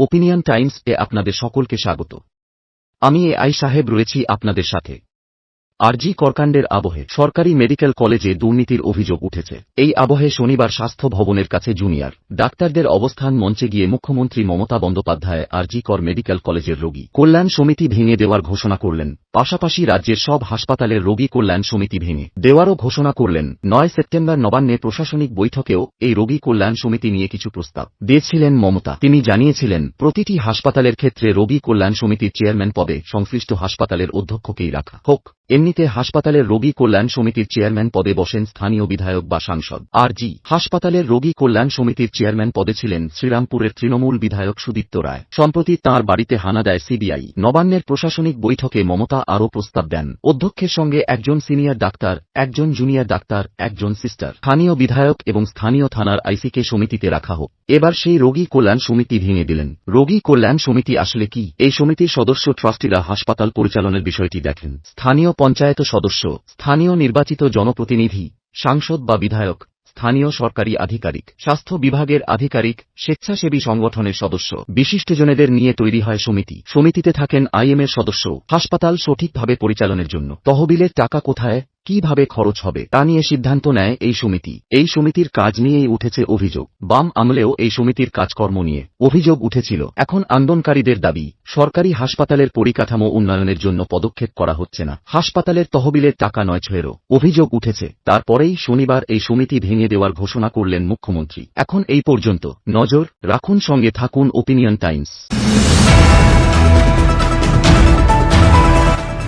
Opinion Times এ আপনাদের সকলকে স্বাগত। আমি এ আই সাহেব রয়েছি আপনাদের সাথে। আরজি করকাণ্ডের আবহে সরকারি মেডিকেল কলেজে দুর্নীতির অভিযোগ উঠেছে। এই আবহে শনিবার স্বাস্থ্য ভবনের কাছে জুনিয়র ডাক্তারদের অবস্থান মঞ্চে গিয়ে মুখ্যমন্ত্রী মমতা বন্দ্যোপাধ্যায় আরজি কর মেডিকেল কলেজের রোগী কল্যাণ সমিতি ভেঙে দেওয়ার ঘোষণা করলেন। পাশাপাশি রাজ্যের সব হাসপাতালের রোগী কল্যাণ সমিতি ভেঙে দেওয়ারও ঘোষণা করলেন। নয় সেপ্টেম্বর নবান্নে প্রশাসনিক বৈঠকেও এই রোগী কল্যাণ সমিতি নিয়ে কিছু প্রস্তাব দিয়েছিলেন মমতা। তিনি জানিয়েছিলেন, প্রতিটি হাসপাতালের ক্ষেত্রে রোগী কল্যাণ সমিতির চেয়ারম্যান পদে সংশ্লিষ্ট হাসপাতালের অধ্যক্ষকেই রাখা হোক। এমনিতে হাসপাতালের রোগী কল্যাণ সমিতির চেয়ারম্যান পদে বসেন স্থানীয় বিধায়ক বা সাংসদ। আর জি, হাসপাতালের রোগী কল্যাণ সমিতির চেয়ারম্যান পদে ছিলেন শ্রীরামপুরের তৃণমূল বিধায়ক সুদীপ্ত রায়। সম্প্রতি তাঁর বাড়িতে হানা দেয় সিবিআই। নবান্নের প্রশাসনিক বৈঠকে মমতা আরও প্রস্তাব দেন। অধ্যক্ষের সঙ্গে একজন সিনিয়র ডাক্তার, একজন জুনিয়র ডাক্তার, একজন সিস্টার। স্থানীয় বিধায়ক এবং স্থানীয় থানার আইসিকে সমিতিতে রাখা হোক। এবার সেই রোগী কল্যাণ সমিতি ভেঙে দিলেন। রোগী কল্যাণ সমিতি আসলে কি? এই সমিতির সদস্য ট্রাস্টিরা হাসপাতাল পরিচালনের বিষয়টি দেখেন। স্থানীয় পঞ্চায়েত সদস্য, স্থানীয় নির্বাচিত জনপ্রতিনিধি, সাংসদ বা বিধায়ক, স্থানীয় সরকারি আধিকারিক, স্বাস্থ্য বিভাগের আধিকারিক, স্বেচ্ছাসেবী সংগঠনের সদস্য, বিশিষ্টজনেদের নিয়ে তৈরি হয় সমিতি। সমিতিতে থাকেন আইএমের সদস্য, হাসপাতাল সঠিকভাবে পরিচালনের জন্য। তহবিলের টাকা কোথায়? কীভাবে খরচ হবে তা নিয়ে সিদ্ধান্ত নেয় এই সমিতি। এই সমিতির কাজ নিয়েই উঠেছে অভিযোগ। বাম আমলেও এই সমিতির কাজকর্ম নিয়ে অভিযোগ উঠেছিল। এখন আন্দোলনকারীদের দাবি, সরকারি হাসপাতালের পরিকাঠামো উন্নয়নের জন্য পদক্ষেপ করা হচ্ছে না। হাসপাতালের তহবিলের টাকা নয় ছয়েরও। অভিযোগ উঠেছে। তারপরেই শনিবার এই সমিতি ভেঙে দেওয়ার ঘোষণা করলেন মুখ্যমন্ত্রী। এখন এই পর্যন্ত। নজর রাখুন সঙ্গে থাকুন ওপিনিয়ন টাইমস